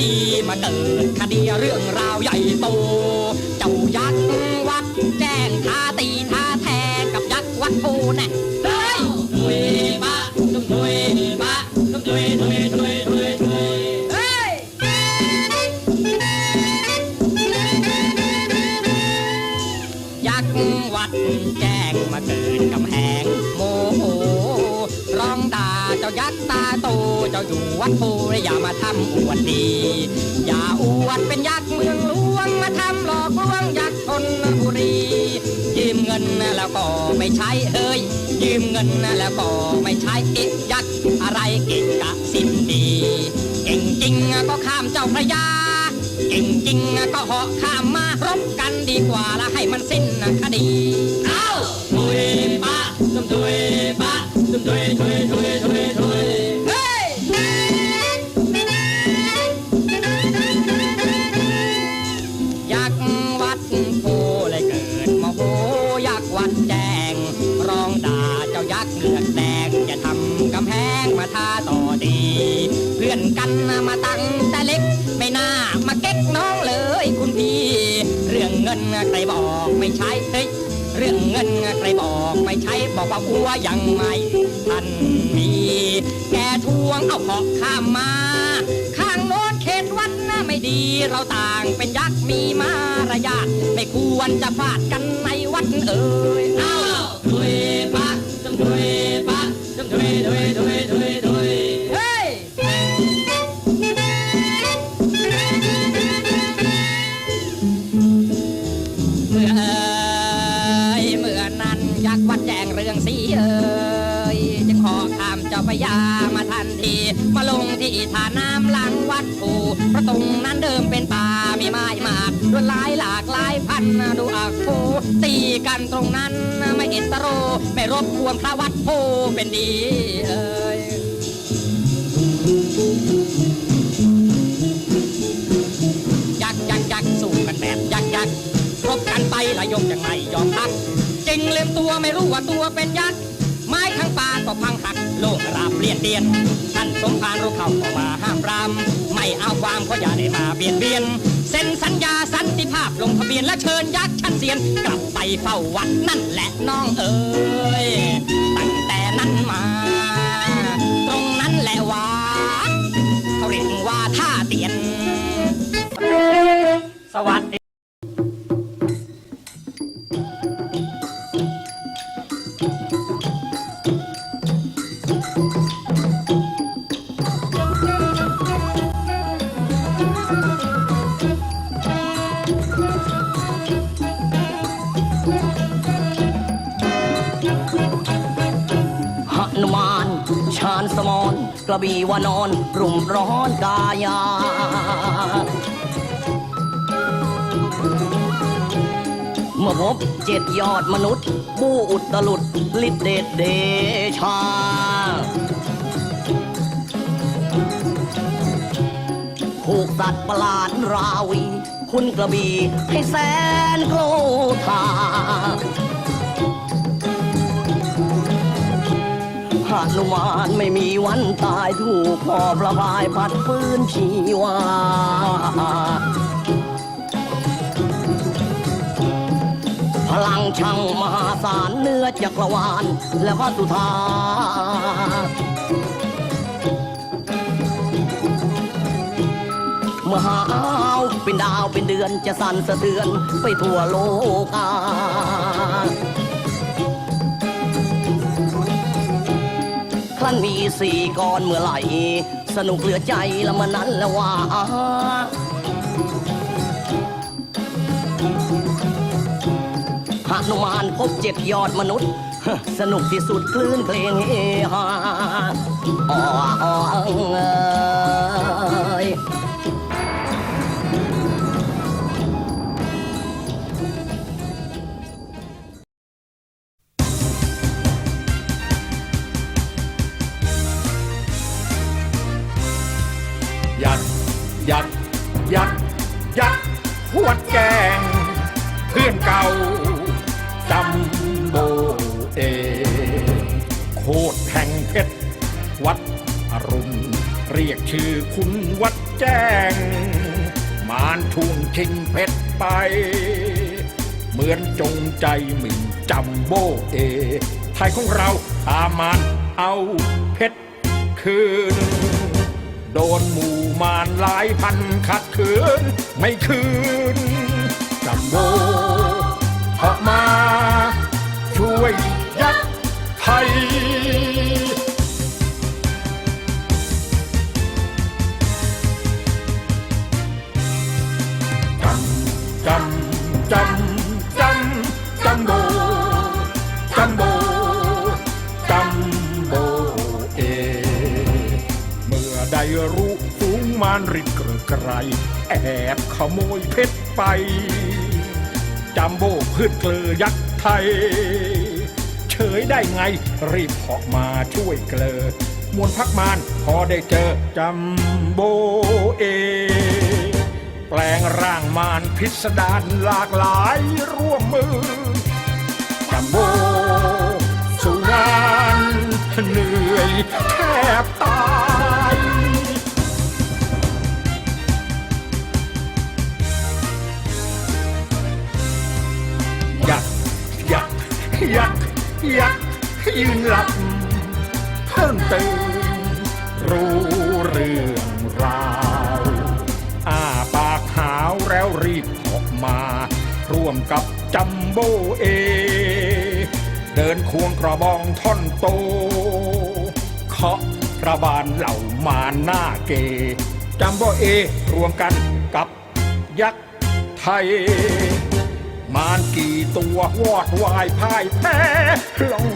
ดีมาเกิดคดีเรื่องราวใหญ่โต เจ้ายักษ์วัดแจ้งท้าตีท้าแทงกับยักษ์วัดโพน่ะเฮ้ยถุยบะตุ้มถุยบะตุ้มถุยถุยถุยถุยถุยเฮ้ยยักษ์วัดแจ้ เจ้าอยู่วัดโพอย่ามาทำอวดดี อย่าอวดเป็นยักษ์เมืองหลวงมาทำหลอกลวงยักษ์ธนบุรียืมเงินแล้วก็ไม่ใช้เฮ้ยยืมเงินแล้วก็ไม่ใช้เอ๊ะยักษ์อะไรเก่งกะสิ้นดีเก่งจริงก็ข้ามเจ้าพระยาเก่งจริงก็เหาะข้ามมารบกันดีกว่าละให้มันสิ้นคดีเอ้าถุยปะตุมถุยปะตุมถุยถุยถุยถุยถุย อนกันมาตั้งแต่เล็ก ไม่น่ามาเก๊กน้องเลยคุณพี่ เรื่องเงินใครบอกไม่ใช่เฮ้ยเรื่องเงินใครบอกไม่ใช่บอกว่าอัวยังไม่ทันมี แกทวงเอาเหอกข้ามมา ข้างโน้นเขตวัดน่าไม่ดีเราต่างเป็นยักษ์มีมารยาทไม่ควรจะฟาดกันในวัดเอ่ยเอ้าถุยปะจำถุยปะจำถุยถุยถุยถุย ขอข้ามเจ้าพระยามาทันที มาลงที่ท่าน้ำหลังวัดผูเพราะตรงนั้นเดิมเป็นป่ามีไม้มากลวดลายหลากหลายพันดูอักโคตีกันตรงนั้นไม่เห็นตะโร ไม่รบกวนพระวัดโพเป็นดีเอ่ยยักษ์ยักษ์ยักษ์สู้กันแบบยักษ์ยักษ์รบกันไปละยกยังไม่ยอมพักจริงลืมตัวไม่รู้ว่าตัวเป็นยักษ์ ไม้ทั้งป่าก็พังหักโลกราบเปลี่ยนเดียนท่านสมภารรู้เข้าก็มาห้ามปราม ไม่เอาความก็อย่าได้มาเบียดเบียน เซ็นสัญญาสันติภาพลงทะเบียนและเชิญยักษ์ชั้นเซียน กลับไปเฝ้าวัดนั่นแหละน้องเอ๋ย กระบี่ว่านอนรุ่มร้อนกายา เมื่อพบเจ็ดยอดมนุษย์ ผู้อุตลุดฤทธิเดชเดชา ผูกสัตว์ประหลาดราวี คุณกระบี่ให้แสนโกร หนุมานไม่มีวันตายถูกพ่อประบายพัดฟื้นชีวาพลังช่างมหาศาลเนื้อจักรวาลและวัตุธาเมื่อหาวเป็นดาวเป็นเดือนจะสั่นสะเทือนไปทั่วโลกา นั้นมีสี่ก้อนเมื่อไหร่ สนุกเหลือใจละมันนั้นละว่า หนุมานพบเจ็ดยอดมนุษย์ สนุกที่สุดคลื่นเพลงเฮฮาอ๋ออ๋อเอ้ย วดแกงเพื่อนเก่าจำโบเอ โคตรแห่งเพชรวัดอรุณรีรียกชื่อคุณวัดแจ้ง มารทุ่งชิงเพชรไป เหมือนจงใจหมิ่นจำโบเอ ไทยของเราตามมารเอาเพชรคืน โดนหมู่มารหลายพันขัดขืน ไม่คืนจำโบขอมา ช่วยยัดไทย ได้รู้ฝูงมารริดเกรือไกรแอบขโมยเพชรไปจำโบพืชเกลือยักษ์ไทย เฉยได้ไงรีบเหาะมาช่วยเกลือมวลพักมารพอได้เจอจำโบเอ แปลงร่างมารพิสดารหลากหลายร่วมมือจัมโบสู่งานเหนื่อยแทบตาย ยืนหลับเพิ่มเติมรู้เรื่องราวอ้าปากหาวแล้วรีบออกมา ร่วมกับจัมโบเอ เดินควงกระบองท่อนโตเคาะกระบาลเหล่ามาหน้าเก จัมโบเอรวมกันกับยักษ์ไทย มารกี่ตัววอดวายพ่ายแพ้ลง